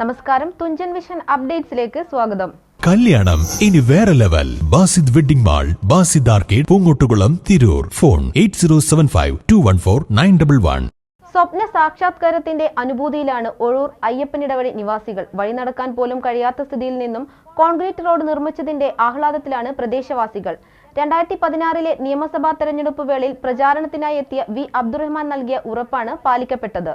നമസ്കാരം. തുഞ്ചൻ വിഷൻ അപ്ഡേറ്റ്സിലേക്ക് സ്വാഗതം. കല്യാണം. ഇനി വേറെ level. Basid wedding mall Basid arcade Poongottukulam Tirur. Phone eight zero seven five two one four nine double one. സ്വപ്ന സാക്ഷാത്കാരത്തിന്റെ അനുഭൂതിയിലാണ് ഒഴൂർ അയ്യപ്പനിടവഴി നിവാസികൾ വഴി നടക്കാൻ പോലും കഴിയാത്ത സ്ഥിതിയിൽ നിന്നും കോൺക്രീറ്റ് റോഡ് നിർമ്മിച്ചതിന്റെ ആഹ്ലാദത്തിലാണ് പ്രദേശവാസികൾ. രണ്ടായിരത്തി പതിനാറിലെ നിയമസഭാ തെരഞ്ഞെടുപ്പ് വേളയിൽ പ്രചാരണത്തിനായി എത്തിയ വി അബ്ദുറഹ്മാൻ നൽകിയ ഉറപ്പാണ് പാലിക്കപ്പെട്ടത്.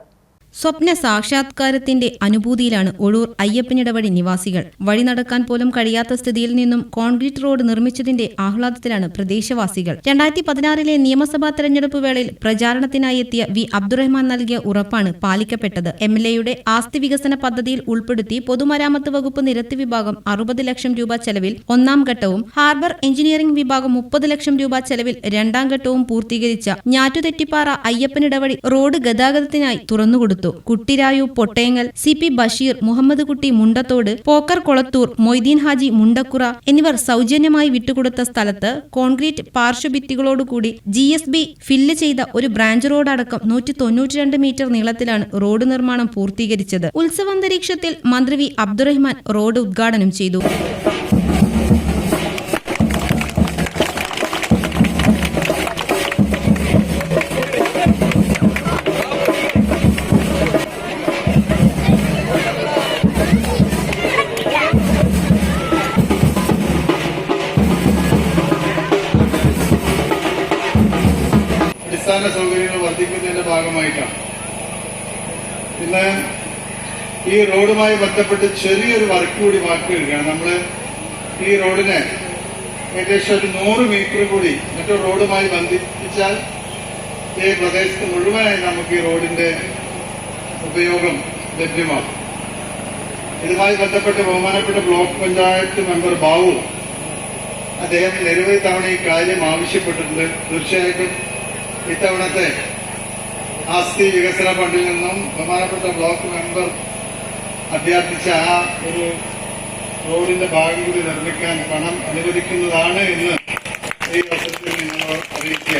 സ്വപ്ന സാക്ഷാത്കാരത്തിന്റെ അനുഭൂതിയിലാണ് ഒഴൂർ അയ്യപ്പനിടവഴി നിവാസികൾ. വഴി നടക്കാൻ പോലും കഴിയാത്ത സ്ഥിതിയിൽ നിന്നും കോൺക്രീറ്റ് റോഡ് നിർമ്മിച്ചതിന്റെ ആഹ്ലാദത്തിലാണ് പ്രദേശവാസികൾ. രണ്ടായിരത്തി പതിനാറിലെ നിയമസഭാ തെരഞ്ഞെടുപ്പ് വേളയിൽ പ്രചാരണത്തിനായി എത്തിയ വി അബ്ദുറഹ്മാൻ നൽകിയ ഉറപ്പാണ് പാലിക്കപ്പെട്ടത്. എം എൽ എയുടെ ആസ്തി വികസന പദ്ധതിയിൽ ഉൾപ്പെടുത്തി പൊതുമരാമത്ത് വകുപ്പ് നിരത്തി വിഭാഗം അറുപത് ലക്ഷം രൂപ ചെലവിൽ ഒന്നാം ഘട്ടവും ഹാർബർ എഞ്ചിനീയറിംഗ് വിഭാഗം മുപ്പത് ലക്ഷം രൂപ ചെലവിൽ രണ്ടാം ഘട്ടവും പൂർത്തീകരിച്ച ഞാറ്റുതെറ്റിപ്പാറ അയ്യപ്പനിടവഴി റോഡ് ഗതാഗതത്തിനായി തുറന്നുകൊടുത്തു. കുട്ടിരായു പൊട്ടേങ്ങൽ സി പി ബഷീർ മുഹമ്മദ് കുട്ടി മുണ്ടത്തോട് പോക്കർ കൊളത്തൂർ മൊയ്തീൻ ഹാജി മുണ്ടക്കുറ എന്നിവർ സൗജന്യമായി വിട്ടുകൊടുത്ത സ്ഥലത്ത് കോൺക്രീറ്റ് പാർശ്വഭിത്തികളോടുകൂടി ജി എസ് ബി ഫില്ല് ചെയ്ത ഒരു ബ്രാഞ്ച് റോഡ് അടക്കം നൂറ്റി തൊണ്ണൂറ്റിരണ്ട് മീറ്റർ നീളത്തിലാണ് റോഡ് നിർമ്മാണം പൂർത്തീകരിച്ചത്. ഉത്സവാന്തരീക്ഷത്തിൽ മന്ത്രി വി അബ്ദുറഹ്മാൻ റോഡ് ഉദ്ഘാടനം ചെയ്തു. അടിസ്ഥാന സൗകര്യങ്ങൾ വർദ്ധിക്കുന്നതിന്റെ ഭാഗമായിട്ടാണ്. ഇന്ന് ഈ റോഡുമായി ബന്ധപ്പെട്ട് ചെറിയൊരു വർക്ക് കൂടി മാറ്റി വരികയാണ്. നമ്മൾ ഈ റോഡിനെ ഏകദേശം ഒരു നൂറ് മീറ്റർ കൂടി മറ്റൊരു റോഡുമായി ബന്ധിപ്പിച്ചാൽ ഈ പ്രദേശത്ത് മുഴുവനായി നമുക്ക് ഈ റോഡിന്റെ ഉപയോഗം ലഭ്യമാകും. ഇതുമായി ബന്ധപ്പെട്ട് ബഹുമാനപ്പെട്ട ബ്ലോക്ക് പഞ്ചായത്ത് മെമ്പർ ബാബു അദ്ദേഹം നിരവധി തവണ ഈ കാര്യം ആവശ്യപ്പെട്ടിട്ടുണ്ട്. തീർച്ചയായിട്ടും ഇത്തവണത്തെ ആസ്തി വികസന ഫണ്ടിൽ നിന്നും ബഹുമാനപ്പെട്ട ബ്ലോക്ക് മെമ്പർ അഭ്യർത്ഥിച്ച ആ ഒരു റോഡിന്റെ ഭാഗം കൂടി നിർമ്മിക്കാൻ പണം അനുവദിക്കുന്നതാണ് എന്ന് ഈ അവസരത്തിൽ നിങ്ങൾ അറിയിക്കുക.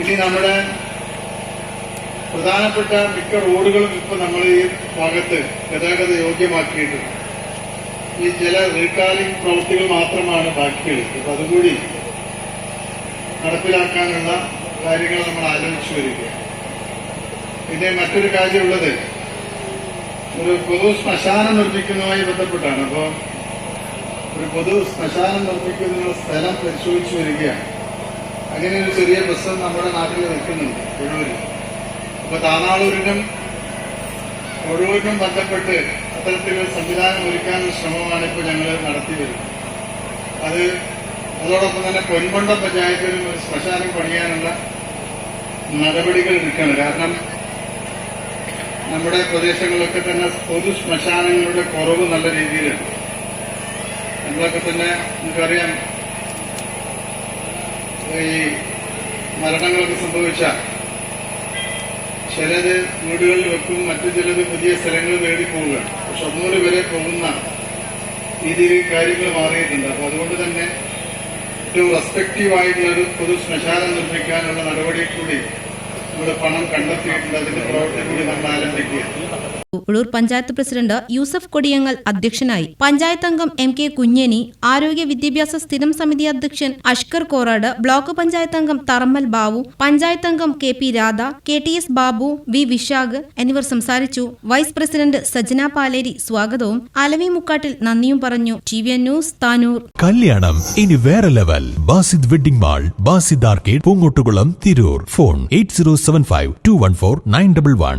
ഇനി നമ്മുടെ പ്രധാനപ്പെട്ട മിക്ക റോഡുകളും ഇപ്പൊ നമ്മൾ ഈ ഭാഗത്ത് ഗതാഗത യോഗ്യമാക്കിയിട്ടുണ്ട്. ഈ ചില റീകാലിംഗ് പ്രവൃത്തികൾ മാത്രമാണ് ബാക്കിയുള്ളത്. അപ്പൊ അതുകൂടി നടപ്പിലാക്കാനുള്ള കാര്യങ്ങൾ നമ്മൾ ആലോചിച്ചു വരിക. പിന്നെ മറ്റൊരു കാര്യമുള്ളത് ഒരു പൊതു ശ്മശാനം നിർമ്മിക്കുന്നതുമായി ബന്ധപ്പെട്ടാണ്. അപ്പോൾ ഒരു പൊതു ശ്മശാനം നിർമ്മിക്കുന്ന സ്ഥലം പരിശോധിച്ചു വരികയാണ് അങ്ങനെ ഒരു ചെറിയ പ്രശ്നം നമ്മുടെ നാട്ടിൽ നിൽക്കുന്നുണ്ട് ഒഴൂരിൽ അപ്പൊ താനാളൂരിനും ഒഴൂരിനും ബന്ധപ്പെട്ട് അത്തരത്തിലൊരു സംവിധാനം ഒരുക്കാനുള്ള ശ്രമമാണ് ഇപ്പോൾ ഞങ്ങൾ നടത്തി വരുന്നത്. അത് അതോടൊപ്പം തന്നെ പൊൻകൊണ്ട പഞ്ചായത്തിൽ ഒരു ശ്മശാനം പണിയാനുള്ള നടപടികൾ എടുക്കണം കാരണം നമ്മുടെ പ്രദേശങ്ങളിലൊക്കെ തന്നെ പൊതു ശ്മശാനങ്ങളുടെ കുറവ് നല്ല രീതിയിലുണ്ട് നമ്മളൊക്കെ തന്നെ നമുക്കറിയാം ഈ മരണങ്ങളൊക്കെ സംഭവിച്ച ചിലത് വീടുകളിൽ വെക്കും മറ്റു ചിലത് പുതിയ സ്ഥലങ്ങൾ തേടി പോവുകയാണ്. ഷൊർണൂർ വരെ പോകുന്ന രീതിയിൽ കാര്യങ്ങൾ മാറിയിട്ടുണ്ട്. അപ്പൊ അതുകൊണ്ട് തന്നെ ഏറ്റവും റെസ്പെക്റ്റീവ് ആയിട്ടുള്ള ഒരു പൊതു ശ്മശാനം നിർമ്മിക്കാനുള്ള നടപടി കൂടി നമ്മൾ പണം കണ്ടെത്തിയിട്ടുണ്ട്. അതിന്റെ പ്രവർത്തനം കൂടി നമ്മൾ ആരംഭിക്കുക ഉളൂർ പഞ്ചായത്ത് പ്രസിഡന്റ് യൂസഫ് കൊടിയങ്ങൽ അധ്യക്ഷനായി. പഞ്ചായത്ത് അംഗം എം കെ കുഞ്ഞനി ആരോഗ്യ വിദ്യാഭ്യാസ സ്ഥിരം സമിതി അധ്യക്ഷൻ അഷ്കർ കോറാട് ബ്ലോക്ക് പഞ്ചായത്ത് അംഗം തറമ്മൽ ബാബു പഞ്ചായത്ത് അംഗം K P Radha K T S Babu V Vishakh എന്നിവർ സംസാരിച്ചു. വൈസ് പ്രസിഡന്റ് സജന പാലേരി സ്വാഗതവും. അലവി മുക്കാട്ടിൽ നന്ദിയും പറഞ്ഞു. T V news Tanur. കല്യാണം ഇനി വേറെ level. Basid wedding mall Basid arcade Poongottukulam Tirur. Phone eight zero seven five two one four nine double one.